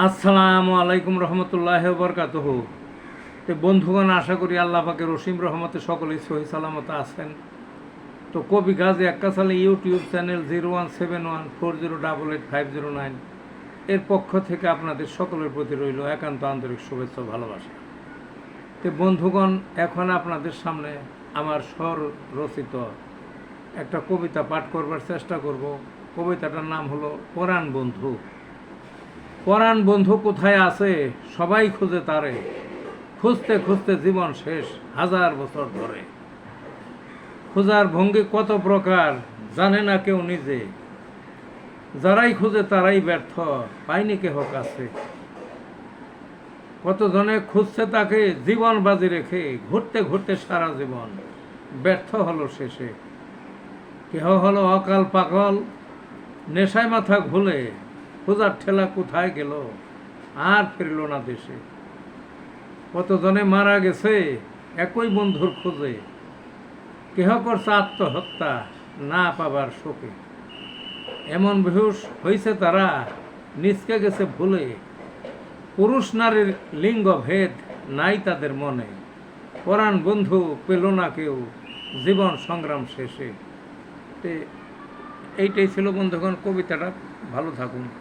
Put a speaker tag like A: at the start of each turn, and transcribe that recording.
A: আসসালামু আলাইকুম রহমতুল্লাহ বরকাত তো বন্ধুগণ, আশা করি আল্লাহ পাকে রসিম রহমতে সকলেই সহি সালামত আছেন। তো কবি Gazi একাসালে YouTube channel zero one seven one four zero double eight five zero nine এর পক্ষ থেকে আপনাদের সকলের প্রতি রইল একান্ত আন্তরিক শুভেচ্ছা ভালোবাসা। তো বন্ধুগণ, এখন আপনাদের সামনে আমার স্বর রচিত একটা কবিতা পাঠ করবার চেষ্টা করব। কবিতাটার নাম হলো, পরাণ বন্ধু। পরাণ বন্ধু কোথায় আছে? সবাই খুঁজে তারে। খুঁজতে খুঁজতে জীবন শেষ হাজার বছর ধরে। খোঁজার ভঙ্গি কত প্রকার, জানে না কেউ নিজে। যারাই খুঁজে তারাই ব্যর্থ, পায়নি কেহ কাছে। কতজনে খুঁজছে তাকে, জীবন বাজি রেখে ঘুরতে ঘুরতে সারা জীবন ব্যর্থ হলো শেষে। কেহ হলো অকাল পাকল নেশায় মাথা ঘুলে খোঁজার ঠেলা কোথায় গেল? আর ফিরল না দেশে। কতজনে মারা গেছে, একই বন্ধুর খোঁজে। কেহ করছে আত্মহত্যা না পাবার শোকে। এমন বেহুশ হয়েছে তারা, নিচকে গেছে ভুলে। পুরুষ নারীর লিঙ্গ ভেদ নাই তাদের মনে। পরাণ বন্ধু পেল না কেউ, জীবন সংগ্রাম শেষে। এইটাই ছিল বন্ধুগণ, কবিতাটা। ভালো থাকুন।